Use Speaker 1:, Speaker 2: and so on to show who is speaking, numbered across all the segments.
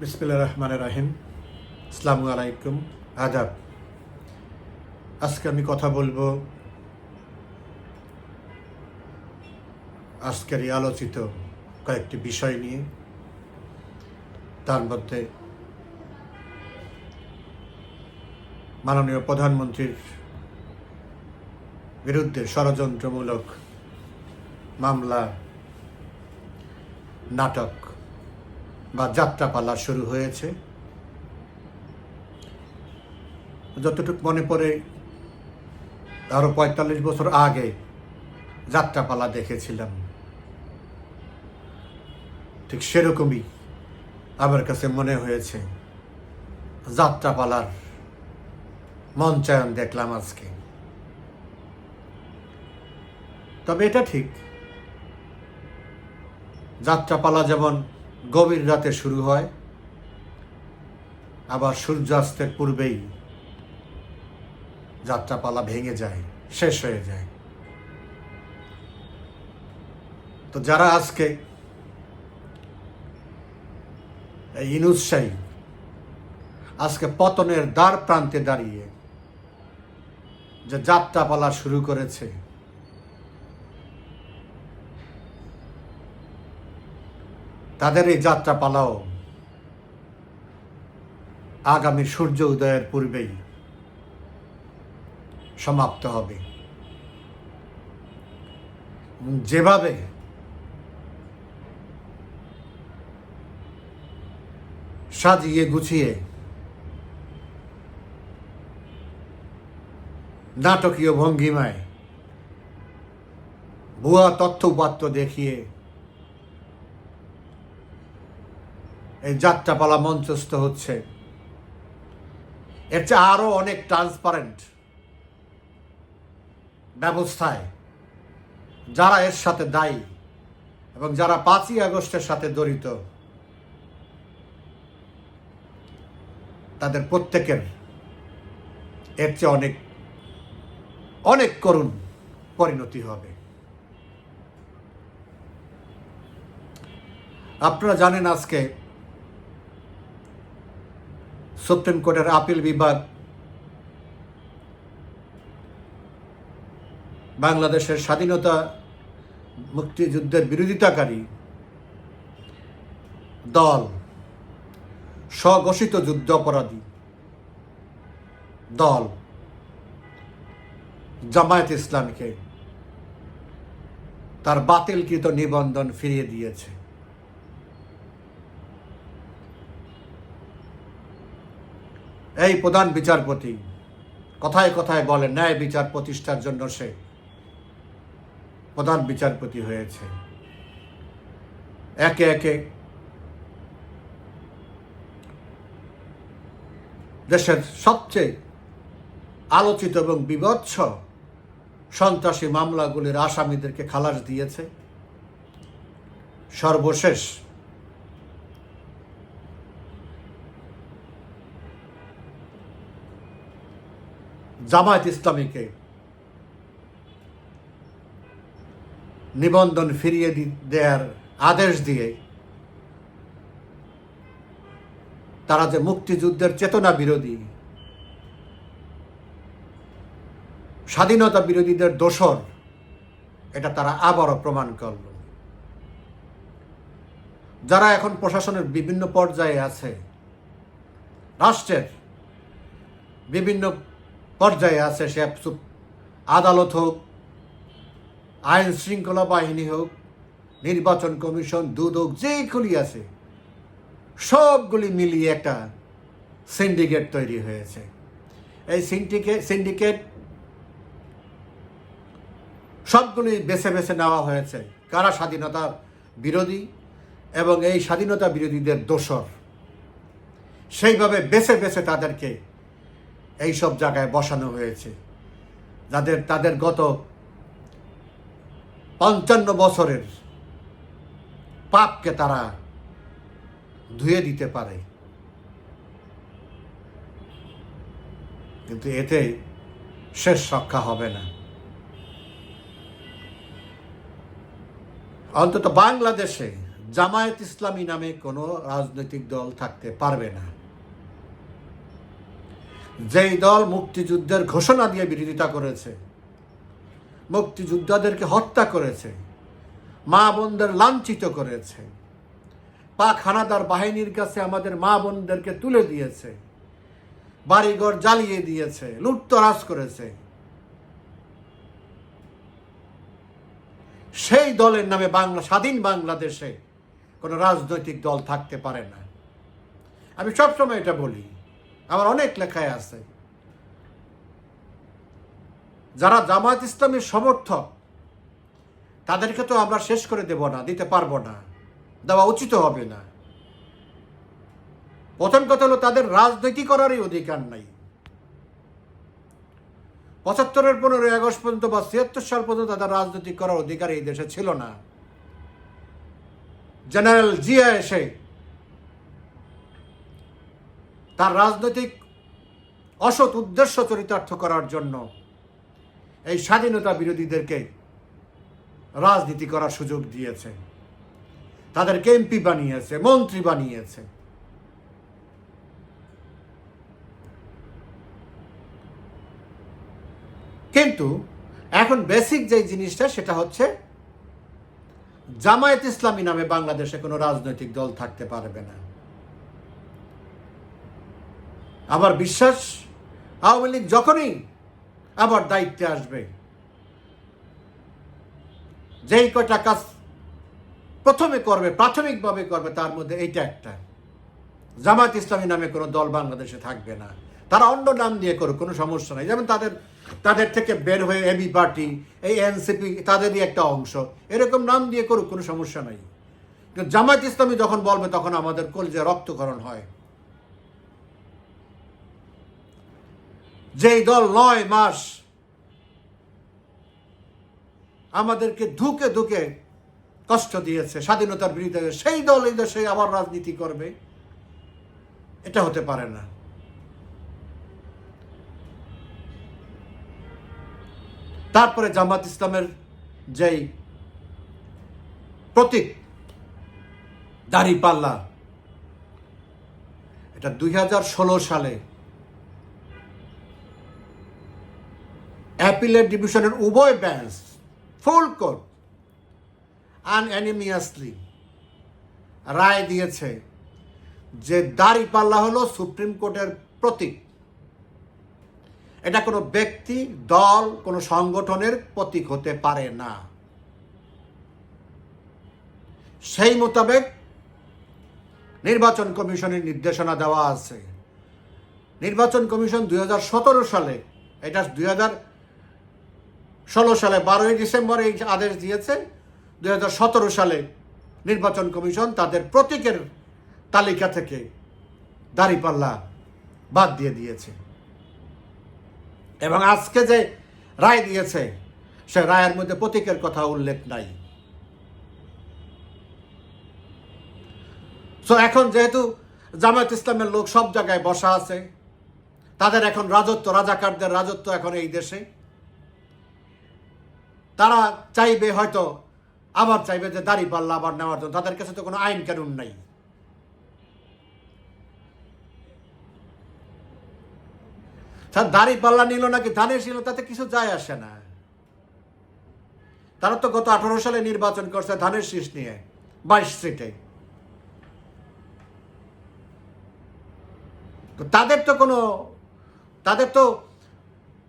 Speaker 1: বিসমিল্লা রহমান রাহিম। আসসালামু আলাইকুম। আদাব। আজকে আমি কথা বলব আজকের আলোচিত কয়েকটি বিষয় নিয়ে। তার মধ্যে মাননীয় প্রধানমন্ত্রীর বিরুদ্ধে ষড়যন্ত্রমূলক মামলা, নাটক বা যাত্রাপালা শুরু হয়েছে। যতটুকু মনে পড়ে, আরও পঁয়তাল্লিশ বছর আগে যাত্রাপালা দেখেছিলাম। ঠিক সেরকমই আমার কাছে মনে হয়েছে, যাত্রাপালার মঞ্চায়ন দেখলাম আজকে। তবে এটা ঠিক, যাত্রাপালা যেমন গভীর রাতে শুরু হয়। আবার সূর্যাস্তের পূর্বেই যাত্রাপালা ভেঙে যায়, শেষ হয়ে যায়। তো যারা আজকে এই ইনুৎসাহী আজকে পতনের দ্বার প্রান্তে দাঁড়িয়ে যে যাত্রাপালা শুরু করেছে তাদের এই যাত্রাপালাও আগামী সূর্য উদয়ের পূর্বেই সমাপ্ত হবে। যেভাবে সাজিয়ে গুছিয়ে নাটকীয় ভঙ্গিমায় ভুয়া তথ্য উপাত্ত দেখিয়ে এই যাত্রাপালা মঞ্চস্থ হচ্ছে। এর চেয়ে আরও অনেক ট্রান্সপারেন্ট ব্যবস্থায় যারা এর সাথে দায়ী এবং যারা পাঁচই আগস্টের সাথে জড়িত, তাদের প্রত্যেকের এর চেয়ে অনেক অনেক করুণ পরিণতি হবে। আপনারা জানেন আজকে সুপ্রিম কোর্টের আপিল বিভাগ বাংলাদেশের স্বাধীনতা মুক্তিযুদ্ধের বিরোধিতাকারী দল, স্বঘোষিত যুদ্ধ অপরাধী দল জামায়াত ইসলামকে তার বাতিলকৃত নিবন্ধন ফিরিয়ে দিয়েছে। এই প্রধান বিচারপতি, কথায় কথায় বলে ন্যায় বিচার প্রতিষ্ঠার জন্য সে প্রধান বিচারপতি হয়েছে। একে একে দেশের সবচেয়ে আলোচিত এবং বিভৎস সন্ত্রাসী মামলাগুলির আসামিদেরকে খালাস দিয়েছে। সর্বশেষ জামায়াত ইসলামীকে নিবন্ধন ফিরিয়ে দেওয়ার আদেশ দিয়ে তারা যে মুক্তিযুদ্ধের চেতনা বিরোধী, স্বাধীনতা বিরোধীদের দোষর, এটা তারা আবারও প্রমাণ করল। যারা এখন প্রশাসনের বিভিন্ন পর্যায়ে আছে, রাষ্ট্রের বিভিন্ন পর্যায়ে আছে সে আদালত হোক, আইন শৃঙ্খলা বাহিনী হোক, নির্বাচন কমিশন দুদ হোক যেগুলি আছে, সবগুলি মিলিয়ে একটা সিন্ডিকেট তৈরি হয়েছে। এই সিন্ডিকেট সিন্ডিকেট সবগুলি বেছে বেছে নেওয়া হয়েছে। কারা স্বাধীনতা বিরোধী এবং এই স্বাধীনতা বিরোধীদের দোষর? সেইভাবে বেছে বেছে তাদেরকে এই সব জায়গায় বসানো হয়েছে। যাদের, তাদের গত পঞ্চান্ন বছরের পাপকে তারা ধুয়ে দিতে পারে। কিন্তু এতে শেষ রক্ষা হবে না। অন্তত বাংলাদেশে জামায়াত ইসলামী নামে কোনো রাজনৈতিক দল থাকতে পারবে না। যেই দল মুক্তিযুদ্ধের ঘোষণা দিয়ে বিরোধিতা করেছে, মুক্তিযোদ্ধাদেরকে হত্যা করেছে, মা বোনদের লাঞ্ছিত করেছে, পাক হানাদার বাহিনীর কাছে আমাদের মা বোনদেরকে তুলে দিয়েছে, বাড়িঘর জ্বালিয়ে দিয়েছে, লুটতরাজ করেছে। সেই দলের নামে বাংলা, স্বাধীন বাংলাদেশে কোনো রাজনৈতিক দল থাকতে পারে না। আমি সবসময় এটা বলি আমার অনেক লেখায় আছে। যারা জামায়াত ইসলামের সমর্থক, তাদেরকে তো আমরা শেষ করে দেব না, দিতে পারব না, দেওয়া উচিত হবে না। প্রথম কথা হলো, তাদের রাজনীতি করারই অধিকার নাই। পঁচাত্তরের পনেরোই আগস্ট পর্যন্ত বা ছিয়াত্তর সাল পর্যন্ত তাদের রাজনীতি করার অধিকার এই দেশে ছিল না। জেনারেল জিয়া এসে তার রাজনৈতিক অসৎ উদ্দেশ্য চরিতার্থ করার জন্য এই স্বাধীনতা বিরোধীদেরকে রাজনীতি করার সুযোগ দিয়েছে। তাদেরকে এমপি বানিয়েছে, মন্ত্রী বানিয়েছে। কিন্তু এখন বেসিক যে জিনিসটা, সেটা হচ্ছে জামায়াত ইসলামী নামে বাংলাদেশে কোনো রাজনৈতিক দল থাকতে পারবে না। আমার বিশ্বাস? আওয়ামী লীগ যখনই আবার দায়িত্বে আসবে। যেই কয়টা কাজ প্রথমে করবে, প্রাথমিকভাবে করবে, তার মধ্যে এইটা একটা। জামাত ইসলামী নামে কোনো দল বাংলাদেশে থাকবে না। তারা অন্য নাম দিয়ে করুক, কোনো সমস্যা নাই। যেমন তাদের তাদের থেকে বের হয়ে এবি পার্টি, এই এনসিপি, তাদেরই একটা অংশ। এরকম নাম দিয়ে করুক, কোনো সমস্যা নাই। জামাত ইসলামী যখন বলবে, তখন আমাদের কলজে রক্তকরণ হয়। যেই দল নয় মাস আমাদেরকে ধুকে ধুকে কষ্ট দিয়েছে, স্বাধীনতার বিরুদ্ধে। সেই দল এই দেশে আবার রাজনীতি করবে। এটা হতে পারে না। তারপরে জামাত ইসলামের যেই প্রতীক দাড়ি পাল্লা এটা দুই হাজার ষোলো সালে অ্যাপিলেট ডিভিশনের উভয় বেঞ্চ ফুল কোর্ট আনঅ্যানিমিয়াসলি রায় দিয়েছে যে দাড়ি পাল্লা হলো সুপ্রিম কোর্টের প্রতীক। এটা কোনো ব্যক্তি, দল, কোনো সংগঠনের প্রতীক হতে পারে না। সেই মোতাবেক নির্বাচন কমিশনের নির্দেশনা দেওয়া আছে। নির্বাচন কমিশন দুই হাজার সতেরো সালে, এটা দুই হাজার ষোলো সালে বারোই ডিসেম্বর এই আদেশ দিয়েছে। দু হাজার সতেরো সালে নির্বাচন কমিশন তাদের প্রতীকের তালিকা থেকে দাঁড়িপাল্লা বাদ দিয়ে দিয়েছে। এবং আজকে যে রায় দিয়েছে, সে রায়ের মধ্যে প্রতীকের কথা উল্লেখ নাই। সো এখন যেহেতু জামায়াত ইসলামের লোক সব জায়গায় বসা আছে, তাদের এখন রাজত্ব, রাজাকারদের রাজত্ব এখন এই দেশে। তারা চাইবে হয়তো, আবার চাইবে যে দাড়ি পাল্লা আবার নেওয়ার জন্য। তাদের কাছে তো কোনো আইন কানুন নাই। তার দাড়ি পাল্লা নিল নাকি ধানের ছিল, তাতে কিছু যায় আসে না। তারা তো গত আঠারো সালে নির্বাচন করছে ধানের শীষ নিয়ে, বাইশ সিটে। তাদের তো কোনো, তাদের তো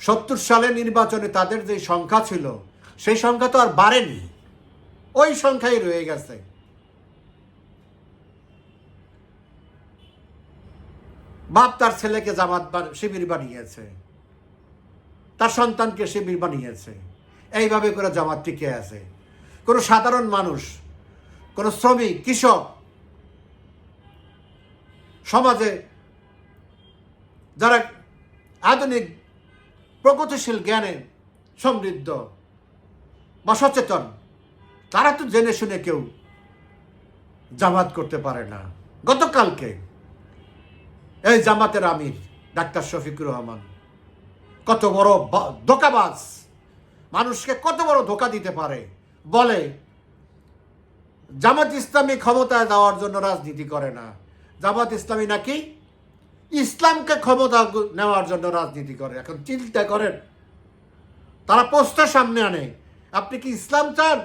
Speaker 1: সত্তর সালে নির্বাচনে তাদের যে সংখ্যা ছিল সেই সংখ্যা তো আর বাড়েনি। ওই সংখ্যাই রয়ে গেছে। বাপ তার ছেলেকে জামাত শিবির বানিয়েছে। তার সন্তানকে শিবির বানিয়েছে। এইভাবে করে জামাত টিকে আছে। কোনো সাধারণ মানুষ, কোনো শ্রমিক, কৃষক সমাজে যারা আধুনিক প্রগতিশীল জ্ঞানে সমৃদ্ধ বা সচেতন। তারা তো জেনে শুনে কেউ জামাত করতে পারে না। গতকালকে এই জামাতের আমির ডাক্তার শফিকুর রহমান কত বড় ধোকাবাজ, মানুষকে কত বড় ধোকা দিতে পারে, বলে জামাত ইসলামী ক্ষমতায় দেওয়ার জন্য রাজনীতি করে না। জামাত ইসলামী নাকি ইসলামকে ক্ষমতা নেওয়ার জন্য রাজনীতি করে। এখন চিন্তা করেন, তারা পোস্টের সামনে আনে আপনি কি ইসলাম চান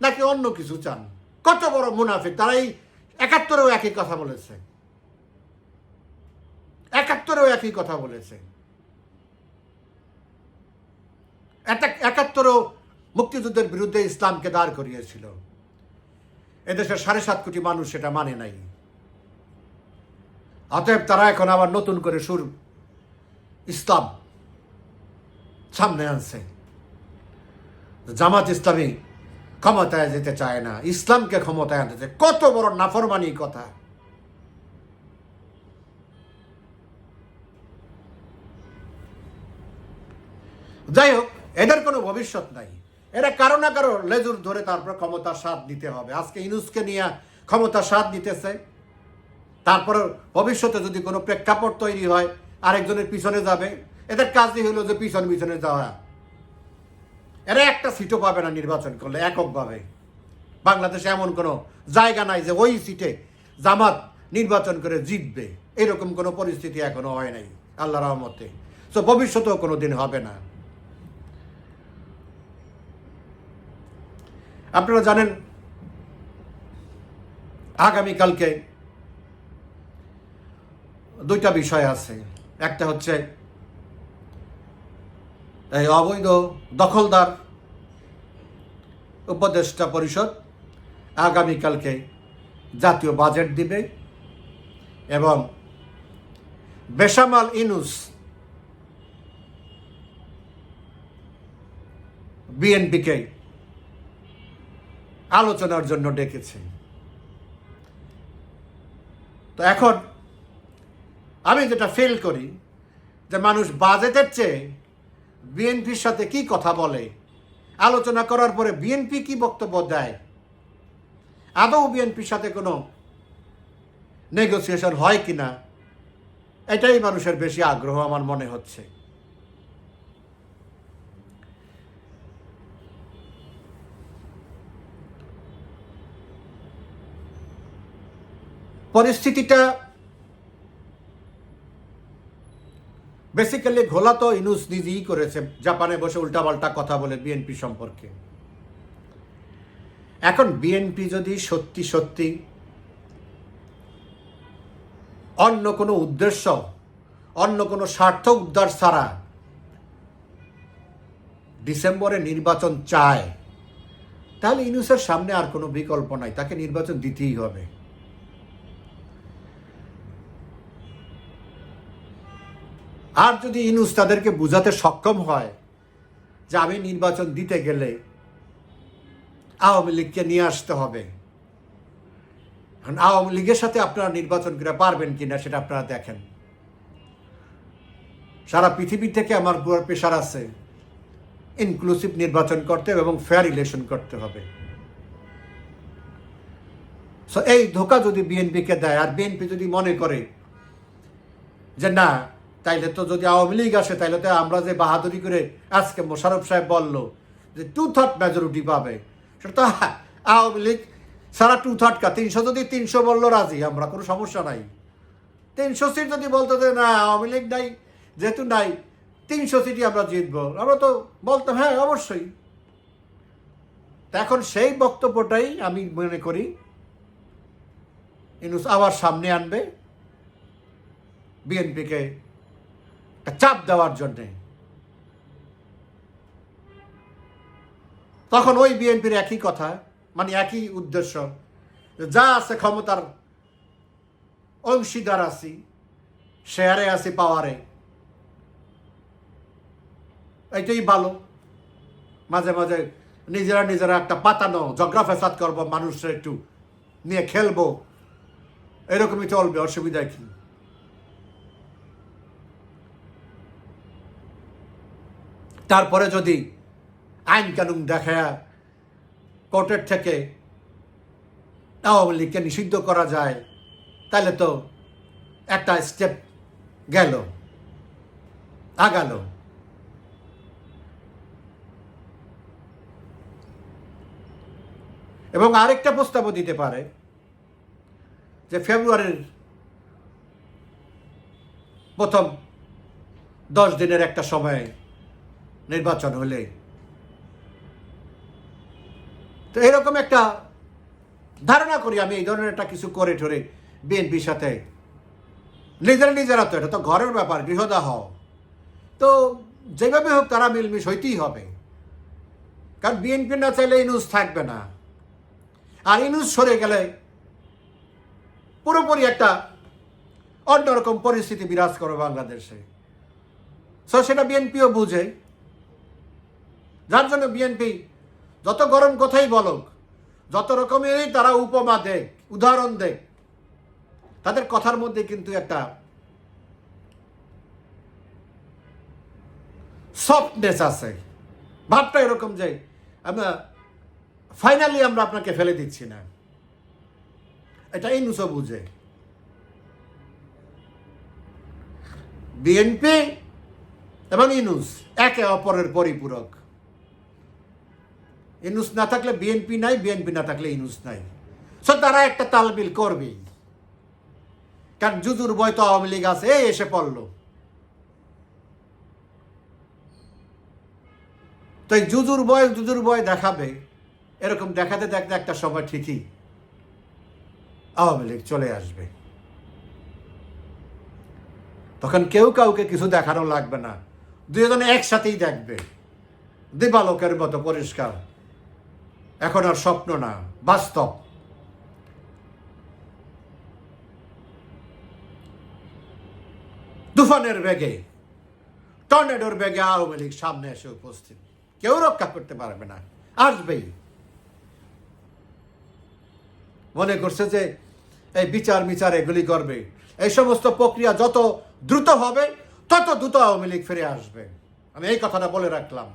Speaker 1: নাকি অন্য কিছু চান? কত বড় মুনাফিক? তারা এই একাত্তরেও একই কথা বলেছে। একাত্তরেও একই কথা বলেছে। একাত্তরেও মুক্তিযুদ্ধের বিরুদ্ধে ইসলামকে দাঁড় করিয়েছিল। এদেশের সাড়ে সাত কোটি মানুষ সেটা মানে নাই। অতএব তারা এখন আবার নতুন করে সুর ইসলাম সামনে আনছে। জামাত ইসলামী ক্ষমতায় যেতে চায় না, ইসলামকে ক্ষমতায় আনতে চায়। কত বড় নাফরমানি কথা। যাই হোক, এদের কোনো ভবিষ্যৎ নাই। এরা কারও না কারও লেজুর ধরে তারপর ক্ষমতার স্বাদ নিতে হবে। আজকে ইনুসকে নিয়ে ক্ষমতার স্বাদ নিতেছে। তারপর ভবিষ্যতে যদি কোনো প্রেক্ষাপট তৈরি হয়, আরেকজনের পিছনে যাবে। এদের কাজই হলো যে পিছন পিছনে যাওয়া। এরা একটা সিটও পাবে না নির্বাচন করলে এককভাবে। বাংলাদেশে এমন কোনো জায়গা নাই যে ওই সিটে জামাত নির্বাচন করে জিতবে। এরকম কোনো পরিস্থিতি এখনও হয় নাই আল্লাহ রহমতে। তো ভবিষ্যতেও কোনো দিন হবে না। আপনারা জানেন, আগামীকালকে দুইটা বিষয় আছে। একটা হচ্ছে এই অবৈধ দখলদার উপদেষ্টা পরিষদ আগামীকালকে জাতীয় বাজেট দিবে এবং বেসামাল ইনুস বিএনপিকে আলোচনার জন্য ডেকেছে। তো এখন আমি যেটা ফিল করি যে মানুষ বাজেটের চেয়ে বিএনপির সাথে কি কথা বলে? আলোচনা করার পরে বিএনপি কি বক্তব্য দেয়? আদৌ বিএনপির সাথে কোনো নেগোসিয়েশন হয় কিনা? এটাই মানুষের বেশি আগ্রহ আমার মনে হচ্ছে। পরিস্থিতিটা বেসিক্যালি ঘোলা তো ইনুস নিজেই করেছে, জাপানে বসে উল্টাপাল্টা কথা বলে বিএনপি সম্পর্কে। এখন বিএনপি যদি সত্যি সত্যি অন্য কোনো উদ্দেশ্য, অন্য কোনো স্বার্থ উদ্ধার ছাড়া ডিসেম্বরে নির্বাচন চায়, তাহলে ইনুসের সামনে আর কোনো বিকল্প নাই, তাকে নির্বাচন দিতেই হবে। আর যদি ইনুস তাদেরকে বুঝাতে সক্ষম হয় যে আমি নির্বাচন দিতে গেলে আওয়ামী লীগকে নিয়ে আসতে হবে আওয়ামী লীগের সাথে আপনারা নির্বাচন করে পারবেন কিনা সেটা আপনারা দেখেন। সারা পৃথিবী থেকে আমার পুরো প্রেশার আছে ইনক্লুসিভ নির্বাচন করতে হবে এবং ফেয়ার ইলেকশন করতে হবে। সো এই ধোকা যদি বিএনপিকে দেয়, আর বিএনপি যদি মনে করে যে না তাইলে তো যদি আওয়ামী লীগ আসে, তাইলে তো আমরা যে বাহাদুরি করে আজকে মোশারফ সাহেব বলল যে টু থার্ড মেজরিটি পাবে। সেটা তো আওয়ামী লীগ সারা টু থার্ড কা, তিনশো যদি তিনশো বলল রাজি, আমরা কোনো সমস্যা নাই। তিনশো সিট যদি বলতো যে না, আওয়ামী লীগ নাই, যেহেতু নাই, তিনশো সিটই আমরা জিতবো। আমরা তো বলতাম হ্যাঁ অবশ্যই। এখন সেই বক্তব্যটাই আমি মনে করি, ইনুস আবার সামনে আনবে, বিএনপিকে চাপ দেওয়ার জন্যে। তখন ওই বিএনপির একই কথা মানে একই উদ্দেশ্য, যা আছে ক্ষমতার অংশীদার আছি, শেয়ারে আছি, পাওয়ারে। এইটাই ভালো। মাঝে মাঝে নিজেরা নিজেরা একটা পাতানো, ঝগড়া ফেসাদ করব, মানুষরা একটু নিয়ে খেলব। এরকমই চলবে অসুবিধা কি? তারপরে যদি আইন কানুন দেখা কোর্টের থেকে আওয়ামী লীগকে নিষিদ্ধ করা যায়, তাহলে তো একটা স্টেপ গেল, আগালো। এবং আরেকটা প্রস্তাবও দিতে পারে যে ফেব্রুয়ারির প্রথম দশ দিনের একটা সময়ে নির্বাচন হলে। তো এরকম একটা ধারণা করি আমি, এই ধরনের একটা কিছু করে ঠরে বিএনপির সাথে। নিজেরা নিজেরা তো, এটা তো ঘরের ব্যাপার, গৃহদাহ। তো যেভাবে হোক তারা মিলমিশ হইতেই হবে। কারণ বিএনপি না চাইলে ইনুস থাকবে না। আর ইনুস সরে গেলে পুরোপুরি একটা অন্যরকম পরিস্থিতি বিরাজ করে বাংলাদেশে। সো সেটা বিএনপিও বুঝে। যার জন্য বিএনপি যত গরম কথাই বলুক, যত রকমেরই তারা উপমা দেখ, উদাহরণ দেখ, তাদের কথার মধ্যে কিন্তু একটা সফটনেস আছে। ভাবটা এরকম যে, আমরা ফাইনালি আমরা আপনাকে ফেলে দিচ্ছি না। এটা ইনুসও বুঝে। বিএনপি এবং ইনুস, একে অপরের পরিপূরক। ইনুস না থাকলে বিএনপি নাই, বিএনপি না থাকলে ইনুস নাই। সো তারা একটা তালবিল করবেই। কারণ জুজুর বয় তো আওয়ামী লীগ আছে এসে পড়ল। তো এই জুজুর বয় জুজুর বয় দেখাবে। এরকম দেখাতে দেখতে একটা সময় ঠিকই আওয়ামী লীগ চলে আসবে। তখন কেউ কাউকে কিছু দেখানো লাগবে না। দুজনে একসাথেই দেখবে। দিবালোকের মতো পরিষ্কার। এখন আর স্বপ্ন না, বাস্তব। তুফানের বেগে, টর্নেডোর বেগে আওয়ামী লীগ সামনে এসে উপস্থিত। কেউ রক্ষা করতে পারবে না, আসবেই। মনে করছে যে এই বিচার বিচার এগুলি করবে। এই সমস্ত প্রক্রিয়া যত দ্রুত হবে, তত দ্রুত আওয়ামী লীগ ফিরে আসবে। আমি এই কথাটা বলে রাখলাম।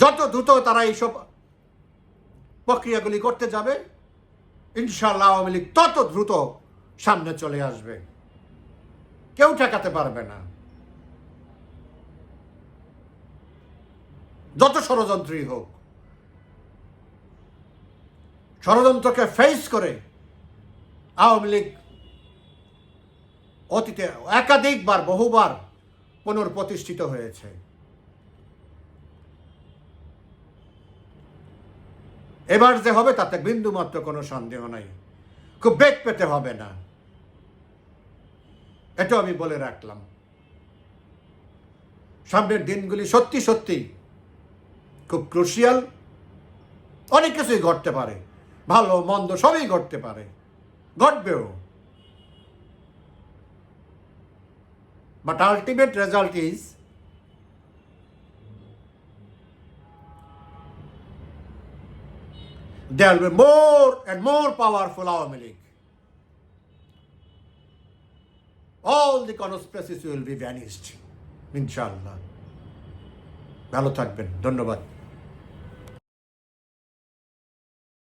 Speaker 1: যত দ্রুত তারা এইসব প্রক্রিয়াগুলি করতে যাবে ইনশাল্লাহ আওয়ামী লীগ তত দ্রুত সামনে চলে আসবে। কেউ ঠেকাতে পারবে না। যত ষড়যন্ত্রই হোক, ষড়যন্ত্রকে ফেস করে আওয়ামী লীগ অতীতে একাধিকবার, বহুবার পুনর্প্রতিষ্ঠিত হয়েছে। এবার যে হবে তাতে বিন্দুমাত্র কোনো সন্দেহ নাই। খুব বেগ পেতে হবে না। এটা আমি বলে রাখলাম। সামনের দিনগুলি সত্যি সত্যি খুব ক্রুশিয়াল অনেক কিছুই ঘটতে পারে। ভালো, মন্দ সবই ঘটতে পারে। ঘটবেও। But ultimate result is there will be more and more powerful Awami League. All the conspiracies will be vanished. ইনশাআল্লাহ ভালো থাকবেন ধন্যবাদ